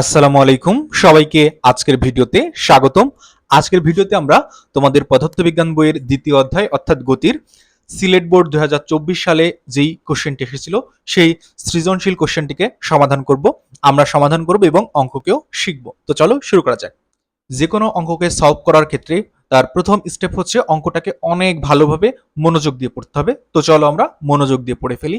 আসসালামু আলাইকুম। সবাইকে আজকের ভিডিওতে স্বাগতম। আজকের ভিডিওতে আমরা তোমাদের পদার্থবিজ্ঞান বইয়ের দ্বিতীয় অধ্যায় অর্থাৎ গতির সিলেট বোর্ড দুই হাজার চব্বিশ সালে যেই কোশ্চেনটি এসেছিল, সেই সৃজনশীল কোশ্চেনটিকে সমাধান করব। আমরা সমাধান করব এবং অঙ্ককেও শিখব। তো চলো শুরু করা যাক। যে কোনো অঙ্ককে সলভ করার ক্ষেত্রে তার প্রথম স্টেপ হচ্ছে অঙ্কটাকে অনেক ভালোভাবে মনোযোগ দিয়ে পড়তে হবে। তো চলো আমরা মনোযোগ দিয়ে পড়ে ফেলি।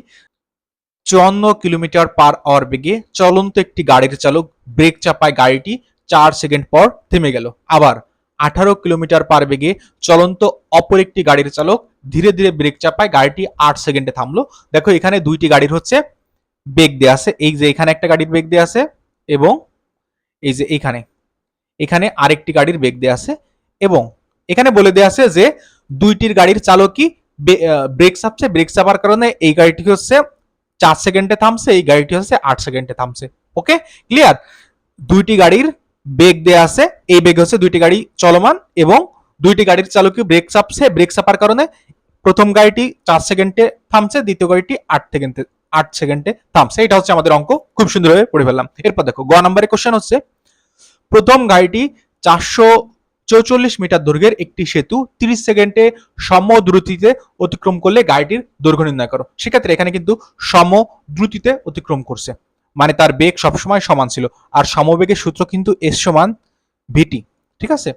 চুয়ান্ন কিলোমিটার পার আওয়ার বেগে চলন্ত একটি গাড়ির চালক ব্রেক চাপায় গাড়িটি চার সেকেন্ড পর থেমে গেল। আবার আঠারো কিলোমিটার পার বেগে চলন্ত অপর একটি গাড়ির চালক ধীরে ধীরে ব্রেক চাপায় গাড়িটি আট সেকেন্ডে থামলো। দেখো এখানে দুইটি গাড়ির হচ্ছে বেগ দেয়া আছে। এই যে এখানে একটা গাড়ির বেগ দেয়া আছে এবং এই যে এখানে। এখানে আরেকটি গাড়ির বেগ দেয়া আছে এবং এখানে বলে দেওয়া আছে যে দুইটির গাড়ির চালকই ব্রেক চাপছে। ব্রেক চাপার কারণে এই গাড়িটি হচ্ছে চার সেকেন্ডে থামছে, এই গাড়িটি হচ্ছে আট সেকেন্ডে থামছে। ওকে ক্লিয়ার দুইটি গাড়ির বেগ দেয়া আছে, এই বেগ হচ্ছে দুইটি গাড়ি চলমান এবং দুইটি গাড়ির চালকই ব্রেক চাপছে ব্রেক চাপার কারণে প্রথম গাড়িটি চার সেকেন্ডে থামছে, দ্বিতীয় গাড়িটি আট সেকেন্ডে আট সেকেন্ডে থামছে। এটা হচ্ছে আমাদের অঙ্ক, খুব সুন্দরভাবে পড়ে ফেললাম। এরপর দেখো, গ নম্বরের কোশ্চেন হচ্ছে, প্রথম গাড়িটি চারশো চৌচল্লিশ মিটার দৈর্ঘ্যের একটি সেতু তিরিশ সেকেন্ডে সম দ্রুতিতে অতিক্রম করলে গাড়িটির দৈর্ঘ্য নির্ণয় করো। সেক্ষেত্রে এখানে কিন্তু সম দ্রুতিতে অতিক্রম করছে। মানে তার বেগ সবসময় সমান ছিল। আর সমবেগের সূত্র কিন্তু এস সমান ভিটি ঠিক আছে?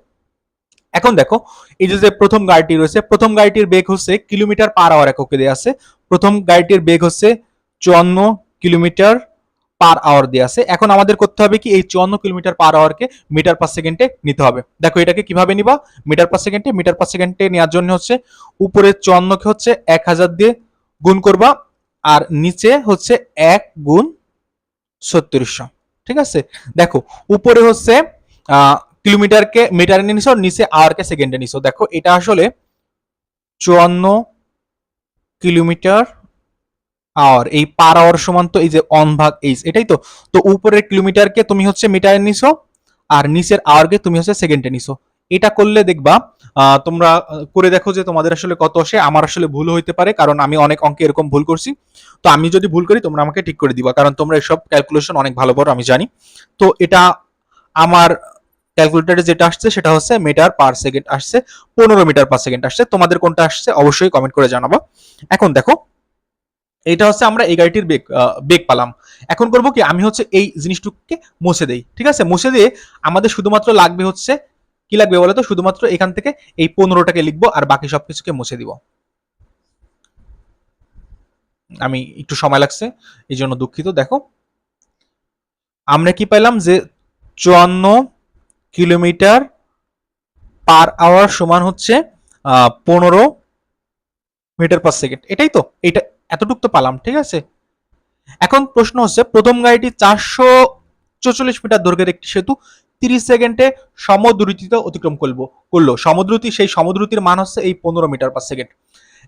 এখন দেখো, এই যে প্রথম গাড়িটি রয়েছে, প্রথম গাড়িটির বেগ হচ্ছে কিলোমিটার পার আওয়ার এককে দেওয়া আছে। প্রথম গাড়িটির বেগ হচ্ছে চুয়ান্ন কিলোমিটার পার আওয়ার দেওয়া আছে। এখন আমাদের করতে হবে কি, এই চুয়ান্ন কিলোমিটার পার আওয়ারকে মিটার পার সেকেন্ডে নিতে হবে। দেখো এটাকে কীভাবে নিবা? মিটার পার সেকেন্ডে, মিটার পার সেকেন্ডে নেওয়ার জন্য হচ্ছে উপরে চুয়ান্নকে হচ্ছে এক হাজার দিয়ে গুণ করবা আর নিচে হচ্ছে এক গুণ ছত্রিশশো। ঠিক আছে? দেখো, উপরে হচ্ছে কিলোমিটারকে মিটারে নিয়ে নিছো, নিচে আওয়ারকে সেকেন্ডে নিছো। দেখো, এটা আসলে চুয়ান্ন কিলোমিটার আওয়ার এই পার আওয়ার সমান তো এই যে অন ভাগ এইচ, এটাই তো। তো উপরের কিলোমিটারকে তুমি হচ্ছে মিটারে নিছো আর নিচের আওয়ারকে তুমি হচ্ছে সেকেন্ডে নিছো। এটা করলে দেখবা তোমরা করে দেখো যে তোমাদের আসলে কত আসে, আমার আসলে ভুল হইতে পারে, কারণ আমি অনেক অঙ্কে এরকম ভুল করছি। তো আমি যদি ভুল করি, তোমরা আমাকে ঠিক করে দিবা, কারণ তোমরা এসব ক্যালকুলেশন অনেক ভালো পারো আমি জানি। তো এটা আমার ক্যালকুলেটারে যেটা আসছে, সেটা হচ্ছে মিটার পার সেকেন্ড আসছে, পনেরো মিটার পার সেকেন্ড আসছে। তোমাদের কোনটা আসছে, অবশ্যই কমেন্ট করে জানাব। এখন দেখো এটা হচ্ছে আমরা এই গাড়িটির বেগ বেগ পালাম। এখন করব কি, আমি হচ্ছে এই জিনিসটুকুকে মুছে দেই, ঠিক আছে? মুছে দিয়ে আমাদের শুধুমাত্র লাগবে হচ্ছে, কি লাগবে বলো তো শুধুমাত্র এখান থেকে এই পনেরোটাকে লিখব আর বাকি সব কিছুকে মুছে দিব। আমি একটু সময় লাগছে, এই জন্য দুঃখিত। দেখো, আমরা কি পেলাম যে চুয়ান্ন কিলোমিটার পার আওয়ার সমান হচ্ছে পনেরো মিটার পার সেকেন্ড। এটাই তো, এটা এতটুক তো পালাম, ঠিক আছে? এখন প্রশ্ন হচ্ছে, প্রথম গাড়িটি চারশো চৌচল্লিশ মিটার দৈর্ঘ্যের একটি সেতু, তিরিশ সেকেন্ডে সমদ্রুতিতে অতিক্রম করব, করল। সমদ্রুতি, সেই সমদ্রুতির মান হচ্ছে এই পনেরো মিটার পার সেকেন্ড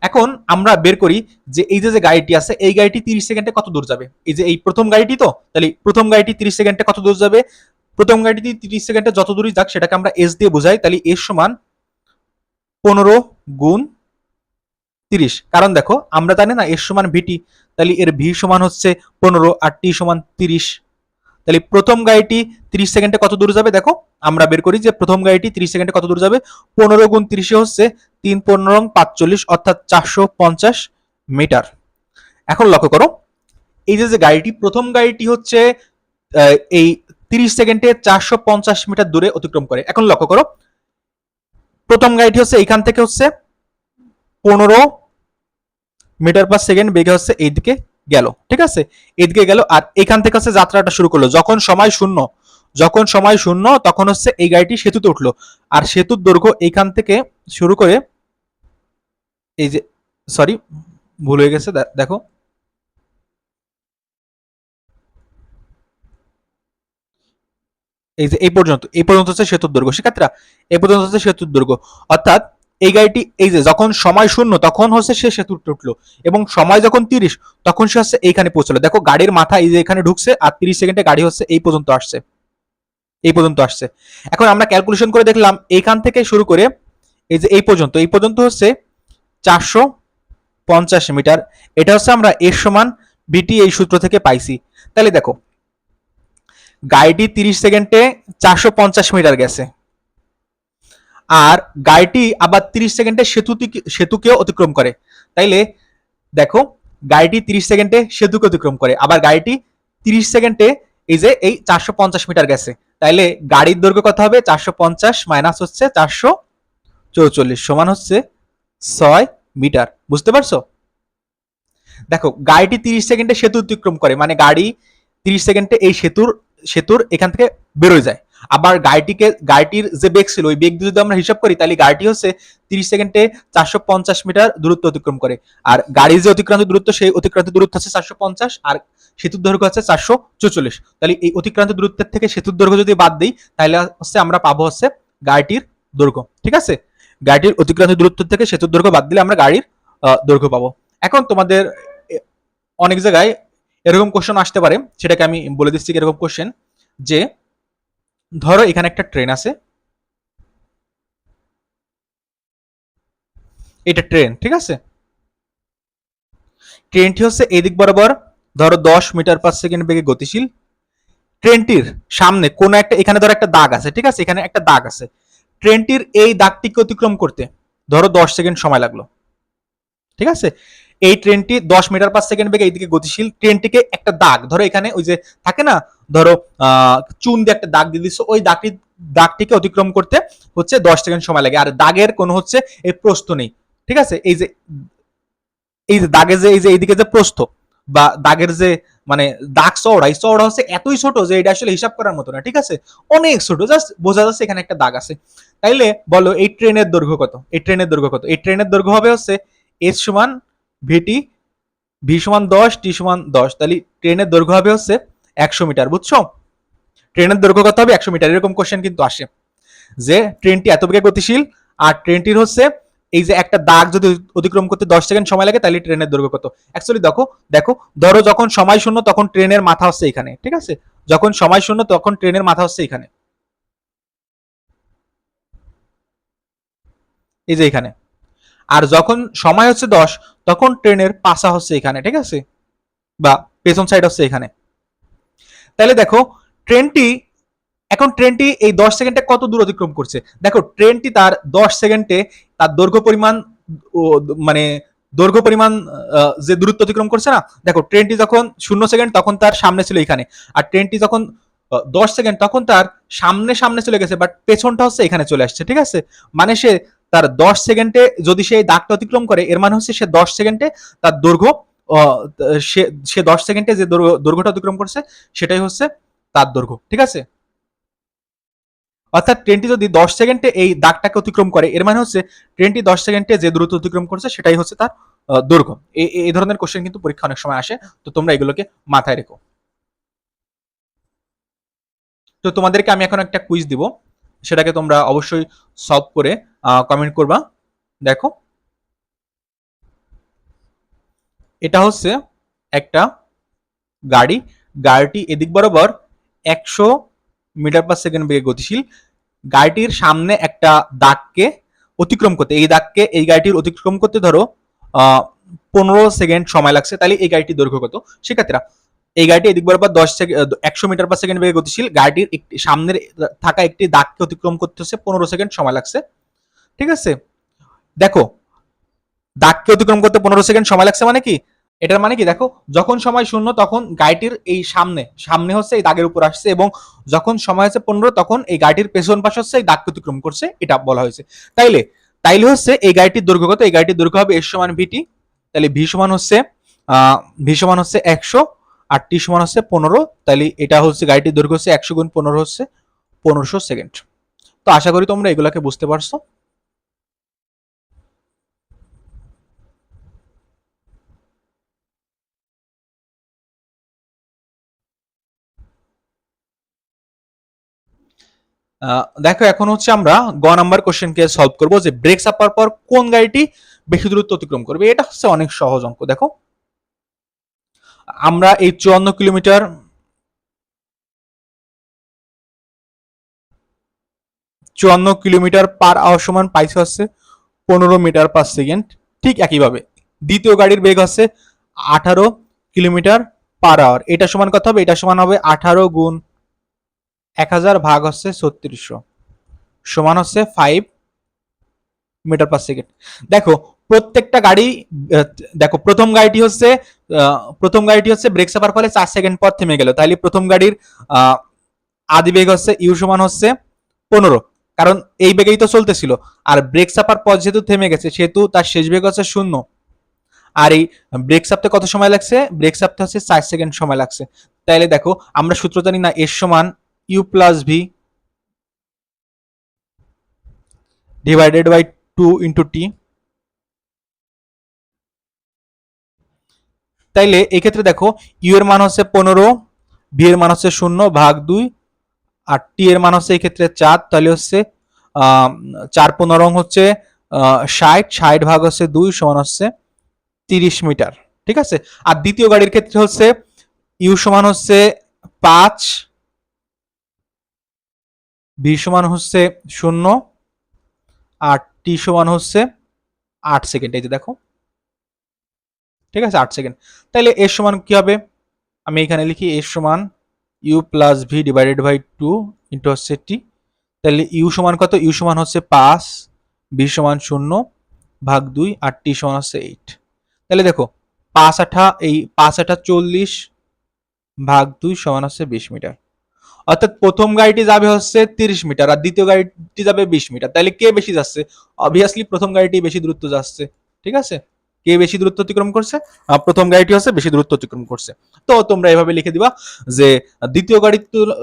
এখন আমরা বের করি যে এই যে গাড়িটি আছে, এই গাড়িটি তিরিশ সেকেন্ডে কত দূর যাবে? এই যে এই প্রথম গাড়িটি তো, তাহলে প্রথম গাড়িটি তিরিশ সেকেন্ডে কত দূর যাবে? প্রথম গাড়িটি তিরিশ সেকেন্ডে যত দূরই যাক, সেটাকে আমরা এস দিয়ে বোঝাই, তাহলে এস সমান পনেরো গুণ তিরিশ। কারণ দেখো, আমরা জানি না এস সমান ভিটি তাহলে এর ভি সমান হচ্ছে পনেরো আর টি সমান তিরিশ। তাহলে প্রথম গাড়িটি তিরিশ সেকেন্ডে কত দূর যাবে? দেখো, আমরা বের করি যে প্রথম গাড়িটি তিরিশ সেকেন্ডে কত দূর যাবে? পনেরো গুণ তিরিশে হচ্ছে তিন পনেরো পাঁচচল্লিশ, অর্থাৎ চারশো পঞ্চাশ মিটার। এখন লক্ষ্য করো, এই যে যে গাড়িটি, প্রথম গাড়িটি হচ্ছে এই তিরিশ সেকেন্ডে চারশো পঞ্চাশ মিটার দূরে অতিক্রম করে। এখন লক্ষ্য করো, প্রথম গাড়িটি হচ্ছে এখান থেকে হচ্ছে পনেরো মিটার পার সেকেন্ড বেগে হচ্ছে এইদিকে গেল, ঠিক আছে? এদিকে গেল আর এখান থেকে হচ্ছে যাত্রাটা শুরু করল। যখন সময় শূন্য, যখন সময় শূন্য, তখন হচ্ছে এই গাড়িটি সেতুতে উঠল। আর সেতুর দৈর্ঘ্য এইখান থেকে শুরু করে এই যে সরি ভুল হয়ে গেছে দেখো। এই যে এই পর্যন্ত এই পর্যন্ত হচ্ছে সেতুর দৈর্ঘ্য। শিক্ষার্থীরা, এই পর্যন্ত হচ্ছে সেতুর দৈর্ঘ্য। অর্থাৎ এই গাড়িটি, এই যে যখন সময় শূন্য, তখন হচ্ছে সে সেতু উঠল। এবং সময় যখন তিরিশ, তখন সে হচ্ছে এইখানে পৌঁছলো। দেখো, গাড়ির মাথা এই যে এখানে ঢুকছে, আর তিরিশ সেকেন্ডে গাড়ি হচ্ছে এই পর্যন্ত আসছে। এই পর্যন্ত আসছে। এখন আমরা ক্যালকুলেশন করে দেখলাম, এইখান থেকে শুরু করে এই যে এই পর্যন্ত এই পর্যন্ত হচ্ছে চারশো পঞ্চাশ মিটার। এটা হচ্ছে আমরা এর সমান বিটি এই সূত্র থেকে পাইছি। তাহলে দেখো, গাড়িটি তিরিশ সেকেন্ডে চারশো পঞ্চাশ মিটার গেছে। আর গাড়িটি আবার তিরিশ সেকেন্ডে সেতু সেতুকেও অতিক্রম করে। তাইলে দেখো, গাড়িটি তিরিশ সেকেন্ডে সেতুকে অতিক্রম করে। আবার গাড়িটি তিরিশ সেকেন্ডে এই যে এই চারশো পঞ্চাশ মিটার গেছে। তাইলে গাড়ির দৈর্ঘ্য কত হবে? চারশো পঞ্চাশ মাইনাস হচ্ছে চারশো চৌচল্লিশ সমান হচ্ছে ছয় মিটার। বুঝতে পারছ? দেখো, গাড়িটি তিরিশ সেকেন্ডে সেতু অতিক্রম করে। মানে গাড়ি তিরিশ সেকেন্ডে এই সেতুর সেতুর এখান থেকে বেরোয় যায়। আবার গাড়িটিকে, গাড়িটির যে বেগ ছিল, ওই বেগ যদি আমরা হিসাব করি, তাহলে গাড়িটি হচ্ছে তিরিশ সেকেন্ডে চারশো পঞ্চাশ মিটার দূরত্ব অতিক্রম করে। আর গাড়ির যে অতিক্রান্ত দূরত্ব, সেই অতিক্রান্ত দূরত্ব হচ্ছে চারশো পঞ্চাশ, আর সেতুর দৈর্ঘ্য হচ্ছে চারশো চৌচল্লিশ। তাহলে এই অতিক্রান্ত দূরত্বের থেকে সেতুর দৈর্ঘ্য যদি বাদ দিই, তাহলে হচ্ছে আমরা পাবো হচ্ছে গাড়িটির দৈর্ঘ্য, ঠিক আছে? গাড়িটির অতিক্রান্ত দূরত্ব থেকে সেতুর দৈর্ঘ্য বাদ দিলে আমরা গাড়ির দৈর্ঘ্য পাবো। এখন তোমাদের অনেক জায়গায় এরকম কোশ্চেন আসতে পারে, সেটাকে আমি বলে দিচ্ছি এরকম কোশ্চেন যে ধরো এখানে একটা ট্রেন আছে। এটা ট্রেন ঠিক আছে? ট্রেনটি হচ্ছে এদিক বরাবর, ধরো দশ মিটার পার সেকেন্ড বেগে গতিশীল। ট্রেনটির সামনে কোনো একটা, এখানে ধরো একটা দাগ আছে, ঠিক আছে? এখানে একটা দাগ আছে। ট্রেনটির এই দাগটিকে অতিক্রম করতে ধরো দশ সেকেন্ড সময় লাগল। ঠিক আছে? এই ট্রেনটি দশ মিটার পার সেকেন্ড বেগে এইদিকে গতিশীল। ট্রেনটিকে একটা দাগ, ধরো এখানে ওই যে থাকে না ধরো চুন দিয়ে একটা দাগ দিয়ে দিচ্ছ ওই দাগটি, দাগটিকে অতিক্রম করতে হচ্ছে দশ সেকেন্ড সময় লাগে। আর দাগের কোনো হচ্ছে এই প্রস্থ নেই, ঠিক আছে? এই যে এই যে দাগের যে, এই যে এইদিকে যে প্রস্থ বা দাগের যে মানে দাগ চওড়া, এই চওড়া হচ্ছে এতই ছোট যে এটা আসলে হিসাব করার মতো না, ঠিক আছে? অনেক ছোট, জাস্ট বোঝা যাচ্ছে এখানে একটা দাগ আছে। তাইলে বলো, এই ট্রেনের দৈর্ঘ্য কত? এই ট্রেনের দৈর্ঘ্য কত? এই ট্রেনের দৈর্ঘ্য হবে হচ্ছে এস সমান ভিটি ভি সমান দশ, টি সমান দশ। তাহলে ট্রেনের দৈর্ঘ্য হবে হচ্ছে একশো মিটার, বুঝছ? ট্রেনের দৈর্ঘ্য কত হবে? একশো মিটার। এরকম কোশ্চেন কিন্তু আসে। যে ট্রেনটি এত বেগে গতিশীল, আর ট্রেনটির হচ্ছে এই যে একটা দাগ যদি অতিক্রম করতে দশ সেকেন্ড সময় লাগে, তাহলে ট্রেনের দৈর্ঘ্য কত? অ্যাকচুয়ালি দেখো দেখো, ধরো যখন সময় শূন্য, তখন ট্রেনের মাথা হচ্ছে এখানে, ঠিক আছে? যখন সময় শূন্য, তখন ট্রেনের মাথা হচ্ছে এখানে। এই যে এখানে। আর যখন সময় হচ্ছে দশ, তখন ট্রেনের পাশা হচ্ছে এখানে, ঠিক আছে? বা পেছন সাইড হচ্ছে এখানে। তাহলে দেখো ট্রেনটি এখন ট্রেনটি এই দশ সেকেন্ডে কত দূর অতিক্রম করছে? দেখো ট্রেনটি তার দশ সেকেন্ডে তার দৈর্ঘ্য পরিমাণ মানে দৈর্ঘ্য পরিমাণ যে দূরত্ব অতিক্রম করছে না, দেখো ট্রেনটি যখন শূন্য সেকেন্ড, তখন তার সামনে ছিল এখানে। আর ট্রেনটি যখন দশ সেকেন্ড, তখন তার সামনে সামনে চলে গেছে বাট পেছনটা হচ্ছে এখানে চলে আসছে, ঠিক আছে? মানে সে তার দশ সেকেন্ডে যদি সে দাগটা অতিক্রম করে, এর মানে হচ্ছে সে দশ সেকেন্ডে তার দৈর্ঘ্য সে সে দশ সেকেন্ডে যে দৈর্ঘ্যটা অতিক্রম করছে, সেটাই হচ্ছে তার দৈর্ঘ্য, ঠিক আছে? অর্থাৎ ট্রেনটি যদি দশ সেকেন্ডে এই দাগটাকে অতিক্রম করে, এর মানে হচ্ছে ট্রেনটি দশ সেকেন্ডে যে দূরত্ব অতিক্রম করছে, সেটাই হচ্ছে তার দৈর্ঘ্য। এই ধরনের কোশ্চেন কিন্তু পরীক্ষা অনেক সময় আসে, তো তোমরা এগুলোকে মাথায় রেখো। তো তোমাদেরকে আমি এখন একটা কুইজ দিব, সেটাকে তোমরা অবশ্যই সলভ করে কমেন্ট করবা। দেখো এটা হচ্ছে একটা গাড়ি। গাড়িটি এদিক বরাবর একশো মিটার পার সেকেন্ড বেগে গতিশীল। গাড়িটির সামনে একটা দাগকে অতিক্রম করতে এই দাগকে, এই গাড়িটির অতিক্রম করতে ধরো পনেরো সেকেন্ড সময় লাগছে। তাহলে এই গাড়িটির দৈর্ঘ্য কত? শিক্ষার্থীরা এই গাড়িটি এদিক বরাবর দশ সেকেন্ড একশো মিটার পার সেকেন্ড বেগে গতিশীল। গাড়িটির একটি সামনের থাকা একটি দাগকে অতিক্রম করতে হচ্ছে, পনেরো সেকেন্ড সময় লাগছে। ঠিক আছে? দেখো, দাগকে অতিক্রম করতে পনেরো সেকেন্ড সময় লাগছে মানে কি? এটার মানে কি? দেখো, যখন সময় শূন্য, তখন গাড়িটির এই সামনে সামনে হচ্ছে এই দাগের উপর আসছে এবং যখন সময় হচ্ছে পনেরো, তখন এই গাড়িটির পেছন পাশে হচ্ছে এই দাগকে অতিক্রম করছে, এটা বলা হয়েছে। তাইলে তাইলে হচ্ছে এই গাড়িটির দৈর্ঘ্য কত? এই গাড়িটির দৈর্ঘ্য হবে এস সমান ভিটি। তাহলে ভি সমান হচ্ছে আহ ভি সমান হচ্ছে একশো আর টি সমান হচ্ছে পনেরো। তাহলে এটা হচ্ছে গাড়িটির দৈর্ঘ্য হচ্ছে একশো গুণ পনেরো হচ্ছে পনেরোশো সেকেন্ড। তো আশা করি তোমরা এগুলাকে বুঝতে পারছ। দেখো, এখন হচ্ছে আমরা গ নাম্বার কোশ্চেনকে সলভ করব যে ব্রেক চাপার পর কোন গাড়িটি বেশি দূরত্ব অতিক্রম করবে। এটা হচ্ছে অনেক সহজ অঙ্ক, দেখো। আমরা এই চুয়ান্ন কিলোমিটার চুয়ান্ন কিলোমিটার পার আওয়ার সমান পাইছে হচ্ছে পনেরো মিটার পার সেকেন্ড ঠিক একইভাবে। দ্বিতীয় গাড়ির বেগ হচ্ছে আঠারো কিলোমিটার পার আওয়ার এটা সমান কত হবে? এটা সমান হবে আঠারো গুণ এক হাজার ভাগ হচ্ছে ছত্রিশশো। সমান হচ্ছে ফাইভ মিটার পার সেকেন্ড দেখো, প্রত্যেকটা গাড়ি, দেখো, প্রথম গাড়িটি হচ্ছে প্রথম গাড়িটি হচ্ছে ব্রেক চাপার ফলে চার সেকেন্ড পর থেমে গেল। তাহলে প্রথম গাড়ির আদি বেগ হচ্ছে ইউ সমান হচ্ছে পনেরো। কারণ এই বেগেই তো চলতেছিল। আর ব্রেক চাপার পর যেহেতু থেমে গেছে, সেহেতু তার শেষ বেগ হচ্ছে শূন্য। আর এই ব্রেক চাপতে কত সময় লাগছে? ব্রেক চাপতে হচ্ছে চার সেকেন্ড সময় লাগছে। তাইলে দেখো, আমরা সূত্র জানি না এর সমান U plus V divided by two into T তাইলে এক্ষেত্রে দেখো ইউ এর মান হচ্ছে পনেরো ভি এর মান হচ্ছে শূন্য ভাগ দুই, আর টি এর মান হচ্ছে এই ক্ষেত্রে চার, তাহলে হচ্ছে চার পনেরো হচ্ছে ষাট ষাট ভাগ হচ্ছে দুই সমান হচ্ছে তিরিশ মিটার, ঠিক আছে? আর দ্বিতীয় গাড়ির ক্ষেত্রে হচ্ছে ইউ সমান হচ্ছে পাঁচ ভি সমান হচ্ছে শূন্য, আর টি সমান হচ্ছে আট সেকেন্ড। এই যে দেখো। ঠিক আছে? আট সেকেন্ড। তাহলে এর সমান কি হবে? আমি এখানে লিখি এর সমান U plus V divided by two into হচ্ছে টি তাহলে ইউ সমান কত? ইউ সমান হচ্ছে পাঁচ ভি সমান শূন্য ভাগ দুই, আর টি সমান হচ্ছে এইট তাহলে দেখো, পাঁচ আঠা, এই পাঁচ আঠা চল্লিশ ভাগ দুই সমান হচ্ছে বিশ মিটার। অর্থাৎ প্রথম গাড়িটি যাবে হচ্ছে তিরিশ মিটার আর দ্বিতীয় গাড়িটি যাবে বিশ মিটার। তাহলে কে বেশি যাচ্ছে? অবভিয়াসলি প্রথম গাড়িটি বেশি দূরত্ব যাচ্ছে, ঠিক আছে? কে বেশি দূরত্ব অতিক্রম করছে? প্রথম গাড়িটি হচ্ছে বেশি দূরত্ব অতিক্রম করছে। তো তোমরা এভাবে লিখে দিবা যে দ্বিতীয় গাড়ির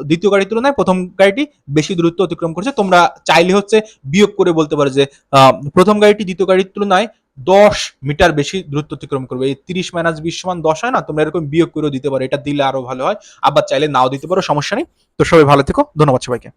দ্বিতীয় গাড়ির তুলনায় প্রথম গাড়িটি বেশি দূরত্ব অতিক্রম করছে। তোমরা চাইলে হচ্ছে বিয়োগ করে বলতে পারো যে প্রথম গাড়িটি দ্বিতীয় গাড়ির তুলনায় দশ মিটার বেশি দূরত্ব অতিক্রম করবে। এই তিরিশ মাইনাস বিশ সমান দশ হয় না? তোমরা এরকম বিয়োগ করেও দিতে পারো। এটা দিলে আরও ভালো হয়। আবার চাইলে নাও দিতে পারো, সমস্যা নেই। তো সবাই ভালো থেকো। ধন্যবাদ সবাইকে।